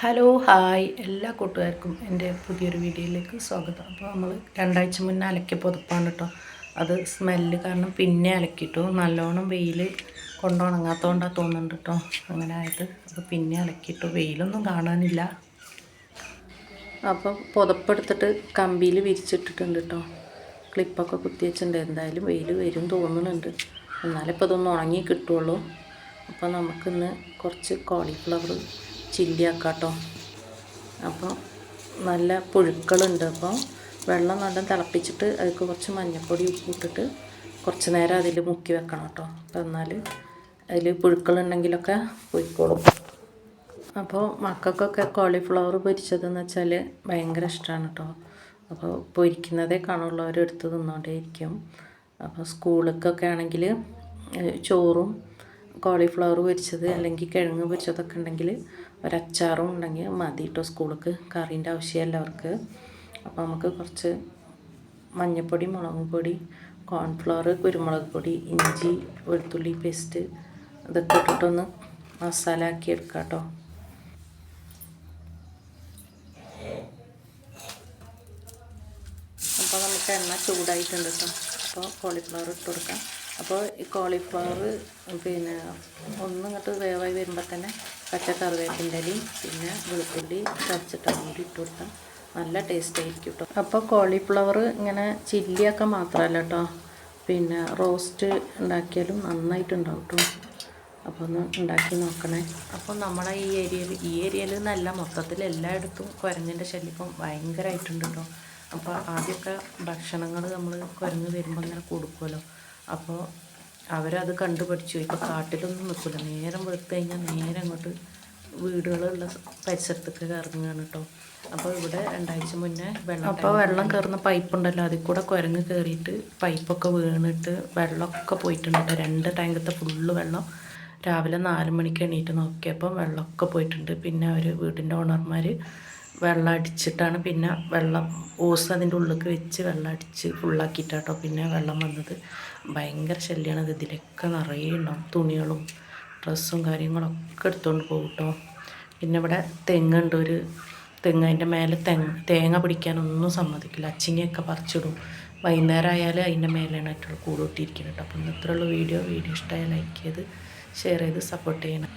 Hello hi. എല്ലാ കൂട്ടുകാർക്കും എന്റെ പുതിയൊരു വീഡിയോയിലേക്ക് സ്വാഗതം. അപ്പോൾ നമ്മൾ രണ്ടാഴ്ച മുന്നേ അലക്കിയ പുതപ്പാണ് കേട്ടോ. അത് സ്മെല്ല് കാരണം പിന്നെ അലക്കിയിട്ടു. നല്ലോണം വെയിൽ കൊണ്ടുണങ്ങാത്തതുകൊണ്ടാണ് തോന്നുന്നുണ്ട് കേട്ടോ. അങ്ങനെ ആയത്. അപ്പോൾ പിന്നെ അലക്കിയിട്ടു. വെയിലൊന്നും കാണാനില്ല. അപ്പോൾ പുതപ്പെടുത്തിട്ട് കമ്പിയിൽ വിരിച്ചിട്ടിട്ടുണ്ട് കേട്ടോ. ക്ലിപ്പൊക്കെ കുത്തി വെച്ചിട്ടുണ്ട്. എന്തായാലും വെയിൽ വരും തോന്നുന്നുണ്ട്. എന്നാലിപ്പോൾ ഇതൊന്ന് ഉണങ്ങി കിട്ടുള്ളൂ. അപ്പോൾ നമുക്കിന്ന് കുറച്ച് കോളിഫ്ലവർ ചില്ലിയാക്കാം കേട്ടോ അപ്പോൾ നല്ല പുഴുക്കളുണ്ട്. അപ്പോൾ വെള്ളം നല്ല തിളപ്പിച്ചിട്ട് അതിൽ കുറച്ച് മഞ്ഞൾപ്പൊടി ഉപ്പിട്ടിട്ട് കുറച്ച് നേരം അതിൽ മുക്കി വെക്കണം കേട്ടോ അപ്പോൾ എന്നാൽ അതിൽ പുഴുക്കളുണ്ടെങ്കിലൊക്കെ പൊയ്ക്കോളും. അപ്പോൾ മക്കൾക്കൊക്കെ കോളിഫ്ലവർ പൊരിച്ചതെന്ന് വെച്ചാൽ ഭയങ്കര ഇഷ്ടമാണ് കേട്ടോ അപ്പോൾ പൊരിക്കുന്നതേ കാണുള്ളൂ. അവരെടുത്ത് തിന്നോണ്ടേ ഇരിക്കും അപ്പോൾ സ്കൂളിലേക്കൊക്കെ ആണെങ്കിൽ ചോറും കോളിഫ്ലവർ പൊരിച്ചത് അല്ലെങ്കിൽ കിഴങ്ങ് പൊരിച്ചതൊക്കെ ഉണ്ടെങ്കിൽ ഒരച്ചാറും ഉണ്ടെങ്കിൽ മതി കേട്ടോ സ്കൂളിലേക്ക് കറീന്റെ ആവശ്യമല്ല അവർക്ക്. അപ്പോൾ നമുക്ക് കുറച്ച് മഞ്ഞൾപ്പൊടി മുളക് പൊടി കോൺഫ്ലവർ കുരുമുളക് പൊടി ഇഞ്ചി വെളുത്തുള്ളി പേസ്റ്റ് ഇതൊക്കെ ഇട്ടിട്ടൊന്ന് മസാല ആക്കി എടുക്കാം കേട്ടോ. അപ്പോൾ നമുക്ക് എണ്ണ ചൂടായിട്ടുണ്ട് കേട്ടോ. അപ്പോൾ കോളിഫ്ലവർ ഇട്ട് കൊടുക്കാം. അപ്പോൾ ഈ കോളിഫ്ലവർ പിന്നെ ഒന്നിങ്ങോട്ട് വേവായി വരുമ്പോൾ തന്നെ പച്ച കറിവേപ്പിന്റെ ഇലയും പിന്നെ വെളുത്തുള്ളി കറച്ചിട്ട് കൂടി ഇട്ട് കൊടുത്താൽ നല്ല ടേസ്റ്റ് ആയിരിക്കും കേട്ടോ അപ്പോൾ കോളിഫ്ലവർ ഇങ്ങനെ ചില്ലിയൊക്കെ മാത്രമല്ല കേട്ടോ പിന്നെ റോസ്റ്റ് ഉണ്ടാക്കിയാലും നന്നായിട്ടുണ്ടാവും കേട്ടോ അപ്പോൾ ഒന്ന് ഉണ്ടാക്കി നോക്കണേ. അപ്പോൾ നമ്മളെ ഈ ഏരിയയിൽ ഈ ഏരിയയിൽ നല്ല മൊത്തത്തിൽ എല്ലായിടത്തും കുരങ്ങിന്റെ ശല്യം ഭയങ്കരമായിട്ടുണ്ട് കേട്ടോ അപ്പോൾ ആദ്യമൊക്കെ ഭക്ഷണങ്ങൾ നമ്മൾ കുരങ്ങ് വരുമ്പോൾ ഇങ്ങനെ കൊടുക്കുമല്ലോ. അപ്പോൾ അവരത് കണ്ടു പഠിച്ചു ഇപ്പോൾ കാട്ടിലൊന്നും നിൽക്കില്ല നേരം വെറുത്തു കഴിഞ്ഞാൽ നേരെ അങ്ങോട്ട് വീടുകളുള്ള പരിസരത്തൊക്കെ ഇറങ്ങുകയാണ് കേട്ടോ അപ്പോൾ ഇവിടെ രണ്ടാഴ്ച മുന്നേ വെള്ളം അപ്പോൾ വെള്ളം കയറുന്ന പൈപ്പ് ഉണ്ടല്ലോ അതിൽ കൂടെ കുരങ്ങ് കയറിയിട്ട് പൈപ്പൊക്കെ വീണിട്ട് വെള്ളമൊക്കെ പോയിട്ടുണ്ട് കേട്ടോ രണ്ട് ടാങ്കത്തെ ഫുള്ള് വെള്ളം രാവിലെ നാല് മണിക്ക് എണീറ്റ് നോക്കിയപ്പം വെള്ളമൊക്കെ പോയിട്ടുണ്ട്. പിന്നെ അവർ വീടിന്റെ ഓണർമാർ വെള്ളം അടിച്ചിട്ടാണ് പിന്നെ വെള്ളം ഓസ് അതിന്റെ ഉള്ളിലേക്ക് വെച്ച് വെള്ളം അടിച്ച് ഫുള്ളാക്കിയിട്ടാട്ടോ പിന്നെ വെള്ളം വന്നത്. ഭയങ്കര ശല്യമാണ് അത്. ഇതിലൊക്കെ നിറയെ ഉണ്ടാവും. തുണികളും ഡ്രസ്സും കാര്യങ്ങളൊക്കെ എടുത്തുകൊണ്ട് പോകും കേട്ടോ പിന്നെ ഇവിടെ തെങ്ങുണ്ട് ഒരു തെങ്ങ് അതിന്റെ മേലെ തെങ്ങ് തേങ്ങ പിടിക്കാനൊന്നും സമ്മതിക്കില്ല. അച്ചിങ്ങയൊക്കെ പറിച്ചിടും. വൈകുന്നേരം ആയാലും അതിന്റെ മേലെയാണ് ആയിട്ടുള്ള കൂട് കൂട്ടിയിരിക്കുന്നത്. കേട്ടോ അപ്പം ഇന്നത്രയുള്ള വീഡിയോ. വീഡിയോ ഇഷ്ടമായ ലൈക്ക് ചെയ്ത് ഷെയർ ചെയ്ത് സപ്പോർട്ട് ചെയ്യണം.